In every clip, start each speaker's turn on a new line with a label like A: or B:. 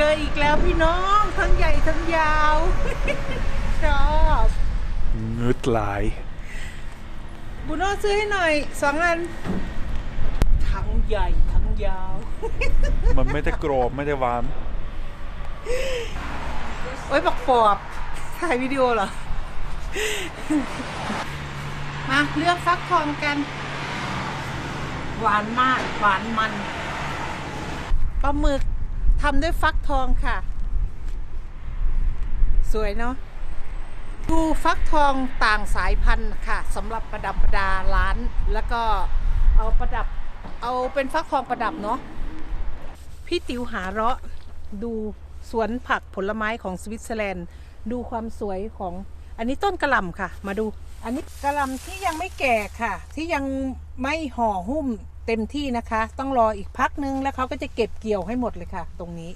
A: เจออีกแล้วพี่น้อง ทั้งใหญ่ทั้งยาว ชอบ
B: งึดหลาย
A: บุโน่ซื้อให้หน่อยสองอัน ทั้งใหญ่ทั้งยาว
B: มันไม่ได้กรอบไม่ได้หวาน
A: โอ้ยบักปอบถ่ายวิดีโอเหรอ มาเลือกฟักทองกัน หวานมาก หวานมันปลาหมึก ทำด้วยฟักทองค่ะ สวยเนาะดูฟักทองต่างสายพันธุ์ค่ะสำหรับประดับประดาร้าน แล้วก็เอาประดับเอาเป็นฟักทองประดับเนาะพี่ติ๋วหาเราะดูสวนผักผลไม้ของสวิตเซอร์แลนด์ ดูความสวยของอันนี้ต้นกระหล่ำค่ะ มาดู อันนี้กระหล่ำที่ยังไม่แก่ค่ะ ที่ยังไม่ห่อหุ้ม เต็มที่นะคะ ต้องรออีกพักนึงแล้วเขาก็จะเก็บเกี่ยวให้หมดเลยค่ะ ตรงนี้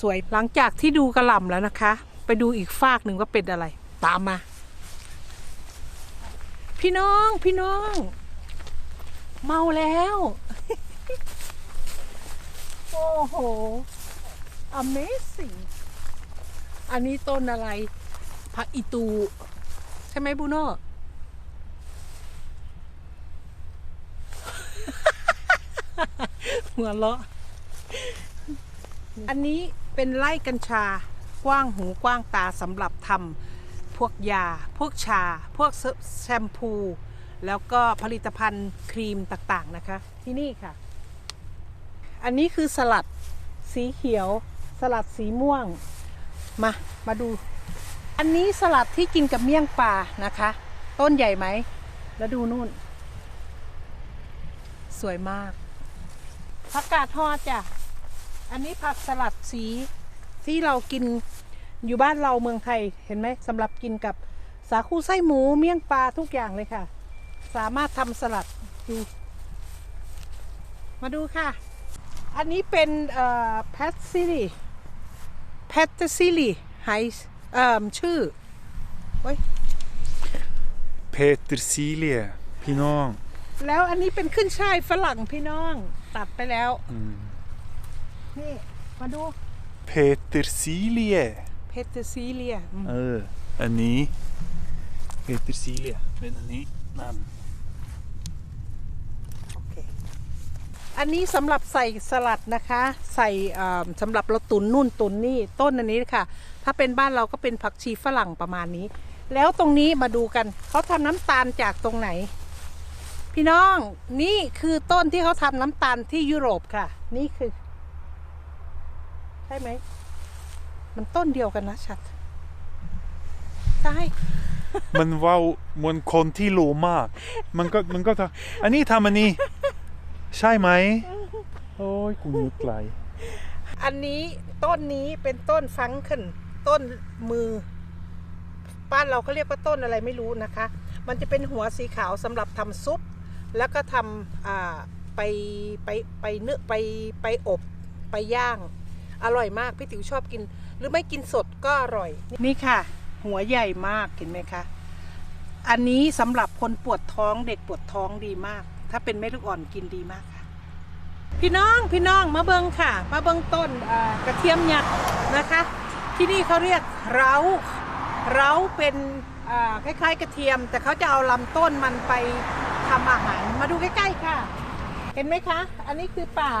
A: สวยหลังจากที่ดูกระหล่ำแล้วนะคะ ไปดูอีกฟากหนึ่งว่าเป็นอะไร ตามมา พี่น้องพี่น้อง เมาแล้ว โอ้โห amazing อันนี้ต้นอะไรผักอีตู ใช่ไหมบูโน่ หัวเราะ อันนี้เป็นไร่กัญชากว้างหูกว้างตาสำหรับทำพวกยา พวกชา พวกแชมพู แล้วก็ผลิตภัณฑ์ครีมต่างๆนะคะ ที่นี่ค่ะ อันนี้คือสลัดสีเขียว สลัดสีม่วง มา มาดู อันนี้สลัดที่กินกับเมี่ยงปลานะคะ ต้นใหญ่ไหม แล้วดูนู่น สวยมาก ผักกาดทอดจ้ะ อันนี้ผักสลัดสีที่เรากินอยู่บ้านเราเมืองไทยเห็นไหมสำหรับกินกับสาคูไส้หมูเมี่ยงปลาทุกอย่างเลยค่ะ สามารถทำสลัดดู มาดูค่ะ อันนี้เป็นเอ่อแพทซิลีแพทซิลีไฮเอ่อชื่อโอ้ย
B: เพ เตอร์ซีเลียพี่น้อง
A: แล้วอันนี้เป็นขึ้นช่ายฝรั่งพี่น้อง ตัดไปแล้ว
B: อืม
A: นี่ มาดู
B: เพเตอร์ซีเลีย
A: เพทซิเลียอืม
B: เออ อันนี้เพเตอร์ซีเลียเป็นอันนี้นั่น
A: โอเคอันนี้สำหรับใส่สลัดนะคะ ใส่เอ่อสำหรับเราตุนนู่นตุนนี่ต้นอันนี้ค่ะ ถ้าเป็นบ้านเราก็เป็นผักชีฝรั่งประมาณนี้ แล้วตรงนี้มาดูกัน เขาทำน้ำตาลจากตรงไหน พี่น้องนี่คือต้นที่เขาทำน้ำตาลที่ยุโรปค่ะ นี่คือ ใช่ไหม มันต้นเดียวกันนะชัด ใช่
B: มันเว้าวเหมือนคนที่รู้มาก มันก็มันก็ทำอันนี้ทำอันนี้ ใช่ไหม โอ้ยกูนึกไกล
A: อันนี้ต้นนี้เป็นต้นฟังขึ้น ต้นมือ บ้านเราเขาเรียกว่าต้นอะไรไม่รู้นะคะ มันจะเป็นหัวสีขาวสำหรับทำซุป แล้วก็ทำไปไปไปเนื้อไปไปอบไปย่าง อร่อยมากพี่ติ๋วชอบกิน หรือไม่กินสดก็อร่อย นี่ค่ะ หัวใหญ่มากเห็นไหมคะ อันนี้สำหรับคนปวดท้องเด็กปวดท้องดีมาก ถ้าเป็นเม็ดลูกอ่อนกินดีมากค่ะ พี่น้องพี่น้องมาเบิงค่ะ มาเบิงต้นกระเทียมยักษ์นะคะ ที่นี่เขาเรียกเร้าเร้าเป็นคล้ายๆ กระเทียม แต่เขาจะเอาลำต้นมันไป ทำอาหาร มาดูใกล้ๆค่ะ เห็นไหมคะ อันนี้คือป่า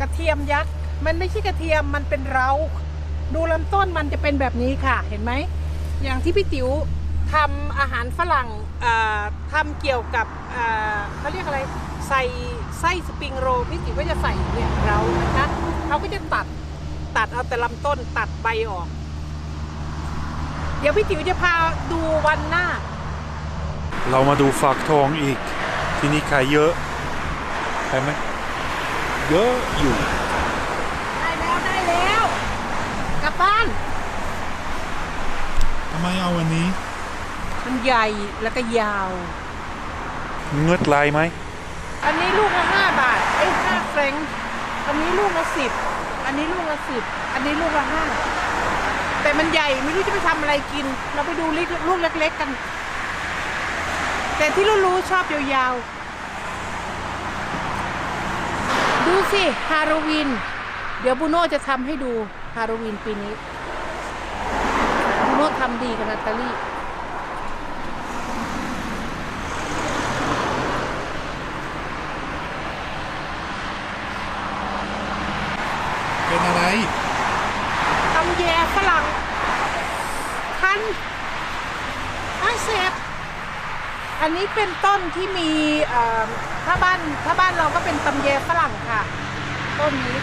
A: กระเทียมยักษ์ มันไม่ใช่กระเทียม มันเป็นเรา ดูลำต้นมันจะเป็นแบบนี้ค่ะ เห็นไหม อย่างที่พี่ติ๋วทำอาหารฝรั่งอ่าทำเกี่ยวกับเขาเรียกอะไร ใส่ไส้สปริงโรลพี่ติ๋วก็จะใส่เนี่ยเรานะคะเขาก็จะตัดตัดเอาแต่ลำต้นตัดใบออก เดี๋ยวพี่ติ๋วจะพาดูวันหน้า
B: เรามาดูฝักทองอีก ที่นี่ขายเยอะใช่ไหมเยอะอยู่
A: ได้แล้วได้แล้ว กลับบ้าน
B: ทำไมเอาวันนี้
A: มันใหญ่แล้วก็ยาว
B: เงืดลายไหม
A: อันนี้ลูกละห้าบาท เอ้ยห้าแฟรงค์อันนี้ลูกละสิบ อันนี้ลูกละสิบ อันนี้ลูกละห้าแต่มันใหญ่ไม่รู้จะไปทำอะไรกิน เราไปดูลูกลูกเล็ก ๆกัน แต่ที่รู้ๆชอบยาวๆ ดูสิฮาโลวีน เดี๋ยวบูโน่จะทำให้ดูฮาโลวีนปีนี้ บูโน่ทำดีกับนาตาลี
B: เป็นอะไร
A: ทำแย่ฝรั่งคันอาเซบ อันนี้เป็นต้นที่มีถ้าบ้านถ้าบ้านเราก็เป็นตำแยฝรั่งค่ะ ต้นนี้